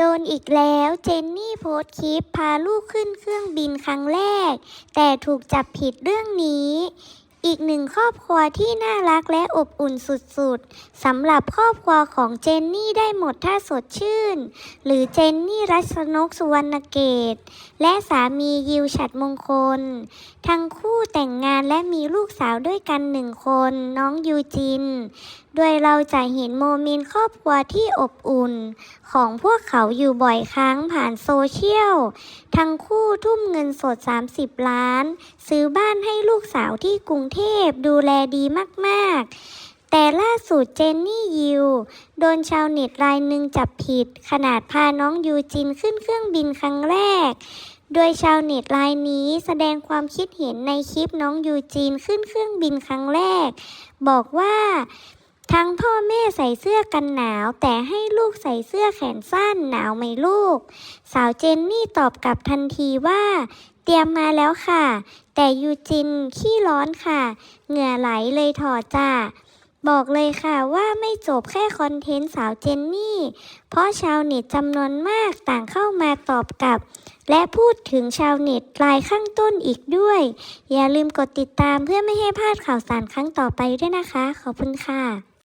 โดนอีกแล้วเจนนี่โพสคลิปพาลูกขึ้นเครื่องบินครั้งแรก แต่ถูกจับผิดเรื่องนี้ อีกหนึ่งครอบครัวที่น่ารักและอบอุ่นสุดๆสำหรับครอบครัวของเจนนี่ได้หมดถ้าสดชื่น หรือเจนนี่รัชนกสุวรรณเกต และสามียิวฉัดมงคล ทั้งคู่แต่งงานและมีลูกสาวด้วยกันหนึ่งคน น้องยูจิน โดยเราจะเห็นโมเมนต์ครอบครัวที่อบอุ่น ของพวกเขาอยู่บ่อยครั้งผ่านโซเชียล ทั้งคู่ทุ่มเงินสด 30 ล้าน ซื้อบ้านให้ลูกสาวที่กรุงเทพดูแลดีมากๆ แต่ล่าสุดเจนนี่ยิว โดนชาวเน็ตรายหนึ่งจับผิด ขนาดพาน้องยูจินขึ้นเครื่องบินครั้งแรก โดยชาวเน็ตรายนี้แสดงความคิดเห็นในคลิปน้องยูจีนขึ้นเครื่องบินครั้งแรก บอกว่าทั้งพ่อแม่ใส่เสื้อกันหนาว แต่ให้ลูกใส่เสื้อแขนสั้นหนาวไหมลูก สาวเจนนี่ตอบกลับทันทีว่า เตรียมมาแล้วค่ะ แต่ยูจินขี้ร้อนค่ะ เหงื่อไหลเลยถอดจ้า บอกเลยค่ะว่าไม่จบแค่คอนเทนต์สาวเจนนี่ เพราะชาวเน็ตจำนวนมากต่างเข้ามาตอบกลับ และพูดถึงชาวเน็ตรายข้างต้นอีกด้วย อย่าลืมกดติดตามเพื่อไม่ให้พลาดข่าวสารครั้งต่อไปด้วยนะคะ ขอบคุณค่ะ